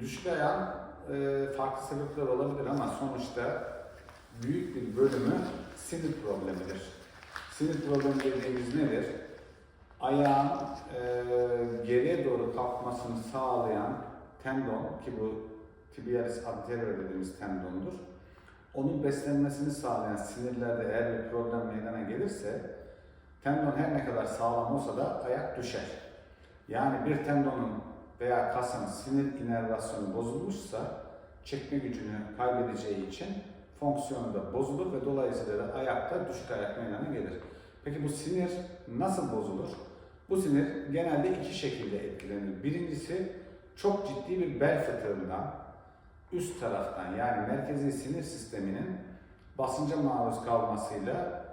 Ayağın e, farklı sebepler olabilir ama sonuçta büyük bir bölümü sinir problemidir. Sinir problemi dediğimiz nedir? Ayağın e, geriye doğru kalkmasını sağlayan tendon ki bu tibialis anterior dediğimiz tendondur. Onun beslenmesini sağlayan sinirlerde eğer bir problem meydana gelirse tendon her ne kadar sağlam olsa da ayak düşer. Yani bir tendonun veya kasın sinir inervasyonu bozulmuşsa çekme gücünü kaybedeceği için fonksiyonu da bozulur ve dolayısıyla da ayakta düşük ayak meydana gelir. Peki bu sinir nasıl bozulur? Bu sinir genelde iki şekilde etkilenir. Birincisi çok ciddi bir bel fıtığından üst taraftan yani merkezi sinir sisteminin basınca maruz kalmasıyla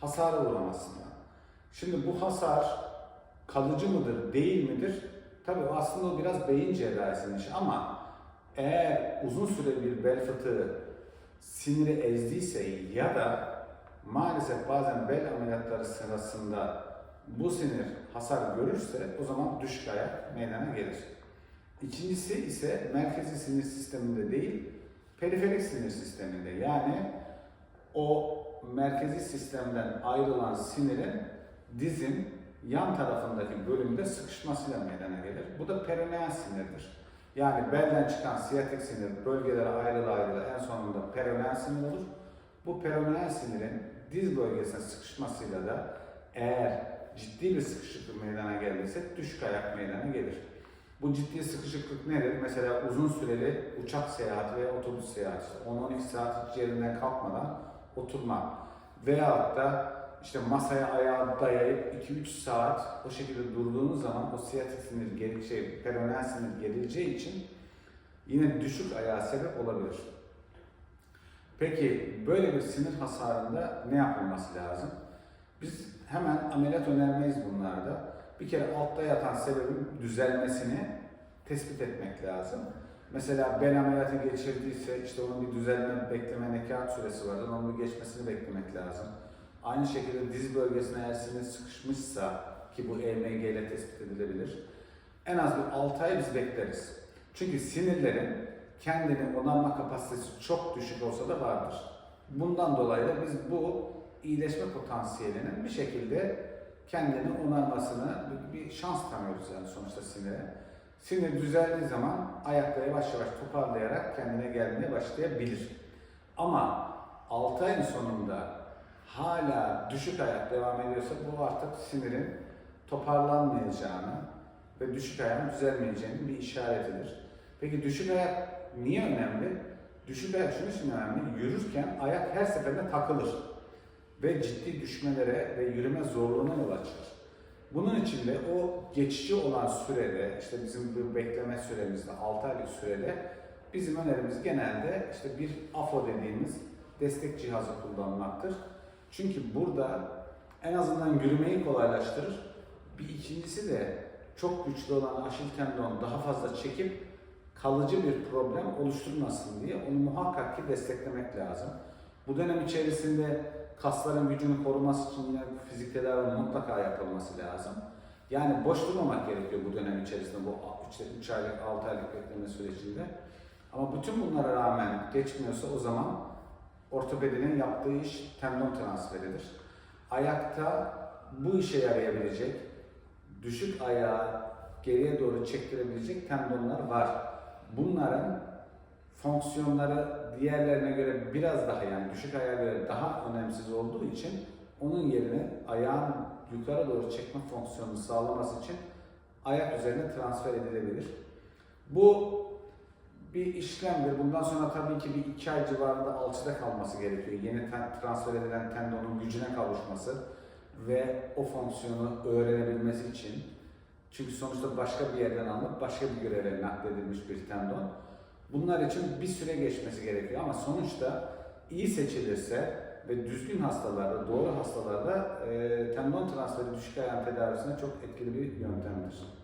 hasara uğramasından. Şimdi bu hasar kalıcı mıdır, değil midir? Tabii aslında o biraz beyin cerrahisinin işi ama eğer uzun süre bir bel fıtığı siniri ezdiyse ya da maalesef bazen bel ameliyatları sırasında bu sinir hasar görürse o zaman düşük ayak meydana gelir. İkincisi ise merkezi sinir sisteminde değil, periferik sinir sisteminde. Yani o merkezi sistemden ayrılan sinirin dizin yan tarafındaki bölümde sıkışmasıyla meydana gelir. Bu da perineal sinirdir. Yani belden çıkan siyatik sinir bölgelere ayrıla ayrıla en sonunda perineal sinir olur. Bu perineal sinirin diz bölgesine sıkışmasıyla da eğer ciddi bir sıkışıklık meydana geldiyse düşük ayak meydana gelir. Bu ciddi sıkışıklık nedir? Mesela uzun süreli uçak seyahati veya otobüs seyahati. 10-12 saat hiç yerinden kalkmadan oturma. Veyahut da işte masaya ayağı dayayıp 2-3 saat o şekilde durduğunuz zaman o siyatik sinir, geri, şey, peroneal sinir gerileceği için yine düşük ayağa sebep olabilir. Peki böyle bir sinir hasarında ne yapılması lazım? Biz hemen ameliyat önermeyiz bunlarda. Bir kere altta yatan sebebin düzelmesini tespit etmek lazım. Mesela bel ameliyatı geçirdiyse işte onun bir düzelme, bekleme, nekat süresi vardır. Onun geçmesini beklemek lazım. Aynı şekilde diz bölgesine eğer sinir sıkışmışsa ki bu EMG ile tespit edilebilir. En az bir 6 ay biz bekleriz. Çünkü sinirlerin kendini onarma kapasitesi çok düşük olsa da vardır. Bundan dolayı da biz bu iyileşme potansiyelinin bir şekilde kendini onarmasını bir, şans tanıyoruz yani sonuçta sinire. Sinir düzeldiği zaman ayakta yavaş yavaş toparlayarak kendine gelmeye başlayabilir. Ama 6 ayın sonunda hala düşük ayak devam ediyorsa bu artık sinirin toparlanmayacağını ve düşük ayağın düzelmeyeceğinin bir işaretidir. Peki düşük ayak niye önemli? Düşük ayak şunun için önemli. Yürürken ayak her seferinde takılır ve ciddi düşmelere ve yürüme zorluğuna yol açar. Bunun için de o geçici olan sürede, işte bizim bu bekleme süremizde 6 aylık sürede bizim önerimiz genelde işte bir AFO dediğimiz destek cihazı kullanmaktır. Çünkü burada en azından yürümeyi kolaylaştırır. Bir ikincisi de çok güçlü olan aşil tendon daha fazla çekip kalıcı bir problem oluşturmasın diye onu muhakkak ki desteklemek lazım. Bu dönem içerisinde kasların gücünü koruması için fizik tedavi mutlaka yapılması lazım. Yani boş durmamak gerekiyor bu dönem içerisinde bu 3 aylık 6 aylık bekleme sürecinde. Ama bütün bunlara rağmen geçmiyorsa o zaman ortopedinin yaptığı iş tendon transferidir. Ayakta bu işe yarayabilecek, düşük ayağı geriye doğru çektirebilecek tendonlar var. Bunların fonksiyonları diğerlerine göre biraz daha yani düşük ayağa göre daha önemsiz olduğu için onun yerine ayağın yukarı doğru çekme fonksiyonunu sağlaması için ayak üzerine transfer edilebilir. Bu bir işlemdir. Bundan sonra tabii ki bir iki ay civarında alçıda kalması gerekiyor. Yeni transfer edilen tendonun gücüne kavuşması ve o fonksiyonu öğrenebilmesi için. Çünkü sonuçta başka bir yerden alınıp başka bir göreve nakledilmiş bir tendon. Bunlar için bir süre geçmesi gerekiyor ama sonuçta iyi seçilirse ve düzgün hastalarda, doğru hastalarda e, tendon transferi düşük ayağın tedavisine çok etkili bir yöntemdir.